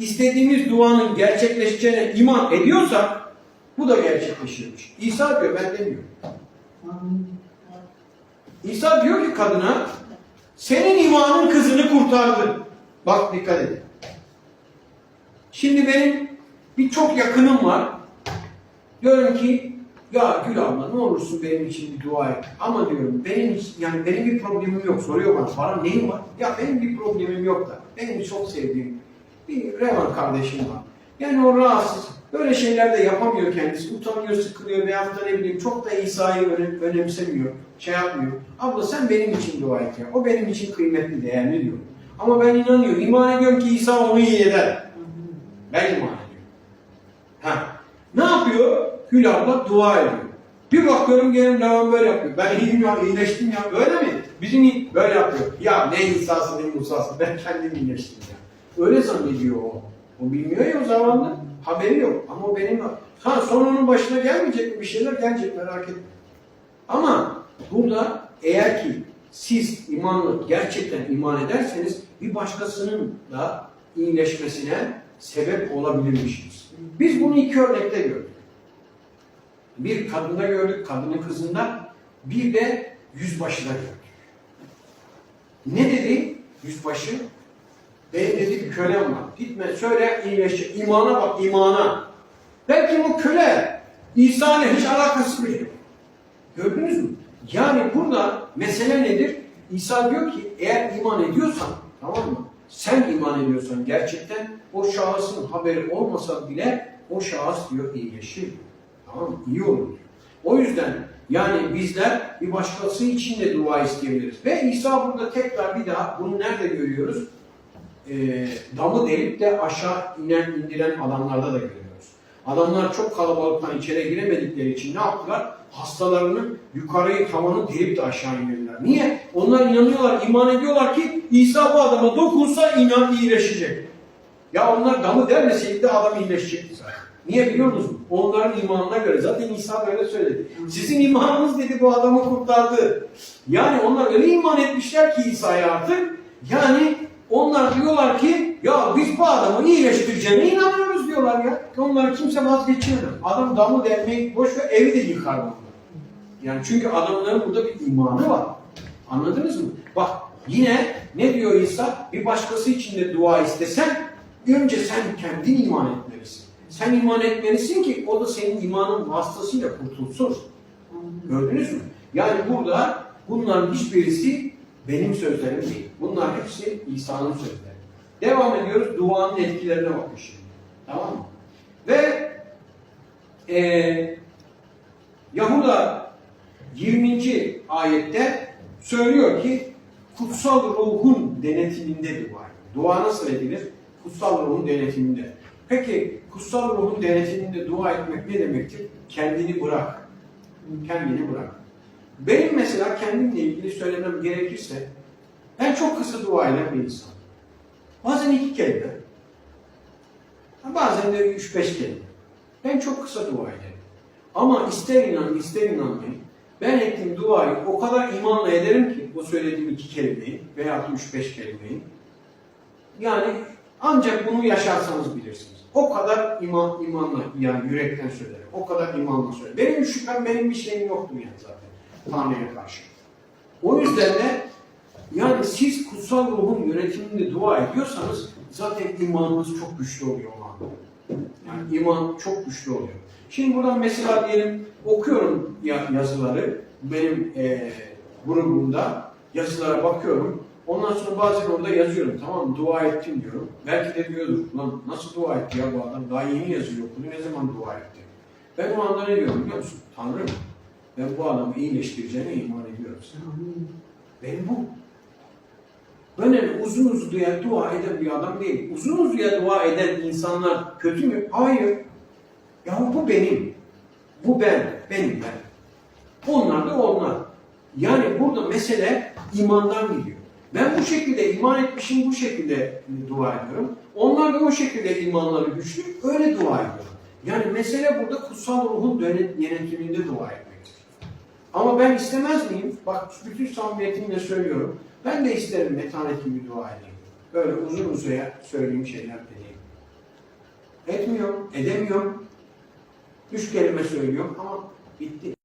istediğimiz duanın gerçekleşeceğine iman ediyorsak bu da gerçekleşirmiş. İsa diyor ben demiyorum. İsa diyor ki kadına senin imanın kızını kurtardı. Bak dikkat edin. Şimdi benim birçok yakınım var. Diyorum ki ya Gül abla ne olursun benim için bir dua et. Ama diyorum benim yani benim bir problemim yok. Soruyor bana bana neyin var? Ya benim bir problemim yok da. Benim çok sevdiğim bir Revan kardeşim var. Yani o rahatsız. Böyle şeyler de yapamıyor kendisi. Utanıyor, sıkılıyor veyahut da ne bileyim çok da İsa'yı önem, önemsemiyor. Şey yapmıyor. Abla sen benim için dua et ya. O benim için kıymetli, değerli diyor. Ama ben inanıyorum. İman ediyorum ki İsa onu iyi eder. Ben iman ediyorum. Ha. Ne yapıyor? Gül abla dua ediyor. Bir bakıyorum gene devam böyle yapıyor. Ben iyiyim ya, iyileştim ya. Öyle mi? Bizim böyle yapıyor. Ya ne İsa'sı ne Musa'sı. Ben kendim iyileştim ya. Öyle zannediyor o. O bilmiyor ya o zaman da. Haberi yok. Ama o benim... Ha sonra onun başına gelmeyecek mi? Bir şeyler gelecek merak etme. Ama burada eğer ki siz imanlı gerçekten iman ederseniz bir başkasının da iyileşmesine sebep olabilirmişiz. Biz bunu iki örnekte gördük. Bir kadında gördük, kadının kızında, bir de yüzbaşıda gördük. Ne dedi yüzbaşı? Benim dedi bir kölem var. Gitme söyle iyileşecek. İmana bak imana. Belki bu köle İsa hiç alakası bile yok. Gördünüz mü? Yani burada mesele nedir? İsa diyor ki eğer iman ediyorsan tamam mı? Sen iman ediyorsan gerçekten o şahısın haberi olmasa bile o şahıs diyor iyileşir. Tamam mı? İyi olur. O yüzden yani bizler bir başkası için de dua isteyebiliriz. Ve İsa burada tekrar bir daha bunu nerede görüyoruz? Ee, damı delip de aşağı inen indiren alanlarda da görüyoruz. Adamlar çok kalabalıktan içeri giremedikleri için ne yaptılar? Hastalarını yukarıyı tavanı delip de aşağı indirdiler. Niye? Onlar inanıyorlar, iman ediyorlar ki İsa bu adama dokunsa inan iyileşecek. Ya onlar damı delmeseydi de adam iyileşecekti zaten. Niye biliyor musunuz? Onların imanına göre. Zaten İsa böyle söyledi. Sizin imanınız dedi bu adamı kurtardı. Yani onlar öyle iman etmişler ki İsa'ya artık. Yani onlar diyorlar ki ya biz bu adamı iyileştireceğine inanıyoruz diyorlar ya. Onlar kimse vazgeçemez. Adam damı delmeyi boş ver evi de yıkar bunlar. Yani çünkü adamların burada bir imanı var. Anladınız mı? Bak yine ne diyor İsa? Bir başkası için de dua istesen önce sen kendin iman etmelisin. Sen iman etmelisin ki o da senin imanın vasıtasıyla kurtulsun. Gördünüz mü? Yani burada bunların hiçbirisi benim sözlerim değil. Bunlar hepsi İsa'nın sözleri. Devam ediyoruz. Duanın etkilerine bakın şimdi. Tamam mı? Ve eee Yahuda 20. ayette söylüyor ki kutsal ruhun denetiminde dua. Dua nasıl edilir? Kutsal ruhun denetiminde. Peki kutsal ruhun denetiminde dua etmek ne demektir? Kendini bırak. Kendini bırak. Benim mesela kendimle ilgili söylemem gerekirse ben çok kısa dua eden bir insan. Bazen iki kelime. Bazen de üç beş kelime. Ben çok kısa dua ederim. Ama ister inan ister inanmayın. Ben ettiğim duayı o kadar imanla ederim ki o söylediğim iki kelimeyi veya üç beş kelimeyi. Yani ancak bunu yaşarsanız bilirsiniz. O kadar iman, imanla yani yürekten söylerim. O kadar imanla söylerim. Benim şüphem benim bir şeyim yoktu yani zaten. Tanrı'ya karşı. O yüzden de yani siz kutsal ruhun yönetiminde dua ediyorsanız zaten imanınız çok güçlü oluyor o anda. Yani iman çok güçlü oluyor. Şimdi buradan mesela diyelim okuyorum ya- yazıları benim eee grubumda yazılara bakıyorum. Ondan sonra bazen orada yazıyorum tamam? Dua ettim diyorum. Belki de diyordur. Lan nasıl dua etti ya bu adam? Daha yeni yazıyor okulu. Ne zaman dua etti? Ben o anda ne diyorum biliyor musun? Tanrım ben bu adamı iyileştireceğine iman ediyorum. Benim bu. Ben öyle uzun uzadıya dua eden bir adam değil. Uzun uzadıya dua eden insanlar kötü mü? Hayır. Ya bu benim. Bu ben. Benim ben. Onlar da onlar. Yani burada mesele imandan gidiyor. Ben bu şekilde iman etmişim, bu şekilde dua ediyorum. Onlar da o şekilde imanları güçlü, öyle dua ediyor. Yani mesele burada kutsal ruhun yönet- yönetiminde dua etmektir. Ama ben istemez miyim? Bak bütün samimiyetimle söylüyorum. Ben de isterim metanet gibi dua edeyim. Böyle uzun uzaya söyleyeyim şeyler deneyim. Etmiyor, edemiyor. Üç kelime söylüyor ama bitti.